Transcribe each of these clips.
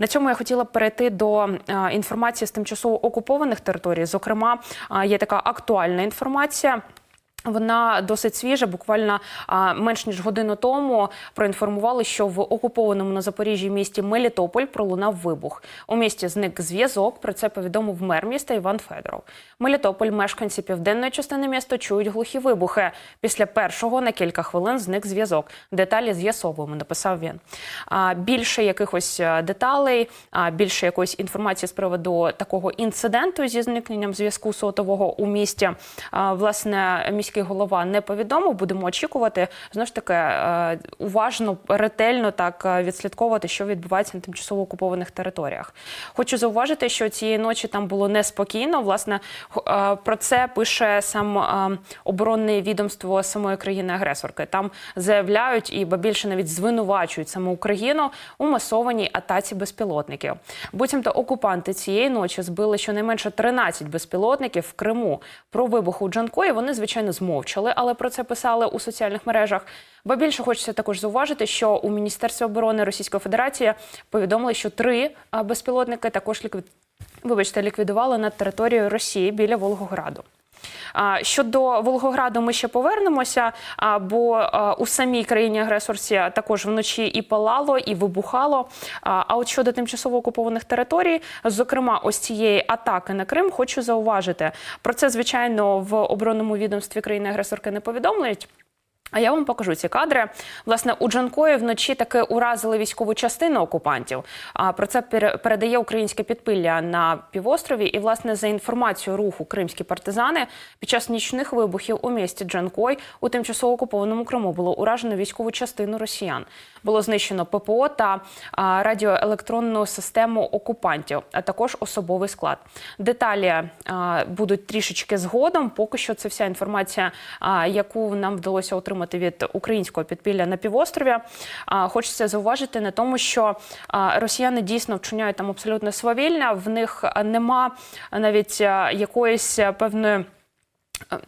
На цьому я хотіла перейти до е, інформації з тимчасово окупованих територій. Зокрема, е, є така актуальна інформація. Вона досить свіжа. Буквально менш ніж годину тому проінформували, що в окупованому на Запоріжжі місті Мелітополь пролунав вибух. У місті зник зв'язок. Про це повідомив мер міста Іван Федоров. Мелітополь, мешканці південної частини міста чують глухі вибухи. Після першого на кілька хвилин зник зв'язок. Деталі з'ясовуємо. Написав він. Більше якихось деталей, а, більше якоїсь інформації з приводу такого інциденту зі зникненням зв'язку сотового у місті. Власне, міський голова не повідомив. Будемо очікувати. Знову ж таки, е, уважно, ретельно так е, відслідковувати, що відбувається на тимчасово окупованих територіях. Хочу зауважити, що цієї ночі там було неспокійно. Власне, е, про це пише сам оборонне відомство самої країни-агресорки. Там заявляють і ба більше навіть звинувачують саму Україну у масованій атаці безпілотників. Буцімто окупанти цієї ночі збили щонайменше 13 безпілотників в Криму. Про вибух у Джанкої вони звичайно змовчали, але про це писали у соціальних мережах. Ба більше хочеться також зауважити, що у Міністерстві оборони Російської Федерації повідомили, що три безпілотники також ліквід... Вибачте, ліквідували над територією Росії біля Волгограду. Щодо Волгограду, ми ще повернемося, бо у самій країні агресорці також вночі і палало, і вибухало. А от щодо тимчасово окупованих територій, зокрема, ось цієї атаки на Крим, хочу зауважити про це, звичайно, в оборонному відомстві країни-агресорки не повідомляють. А я вам покажу ці кадри. Власне, у Джанкої вночі таки уразили військову частину окупантів. А про це пере- передає українське підпілля на півострові. І, власне, за інформацією руху кримські партизани під час нічних вибухів у місті Джанкой у тимчасово окупованому Криму було уражено військову частину росіян. Було знищено ППО та радіоелектронну систему окупантів, а також особовий склад. Деталі будуть трішечки згодом. Поки що це вся інформація, яку нам вдалося отримати від українського підпілля на півострові. А, Хочеться зауважити на тому, що росіяни дійсно вчиняють там абсолютно свавільне. В них нема навіть якоїсь певної.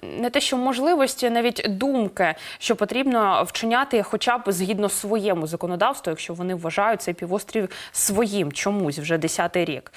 Не те, що можливості, навіть думки, що потрібно вчиняти, хоча б згідно своєму законодавству, якщо вони вважають цей півострів своїм чомусь вже десятий рік.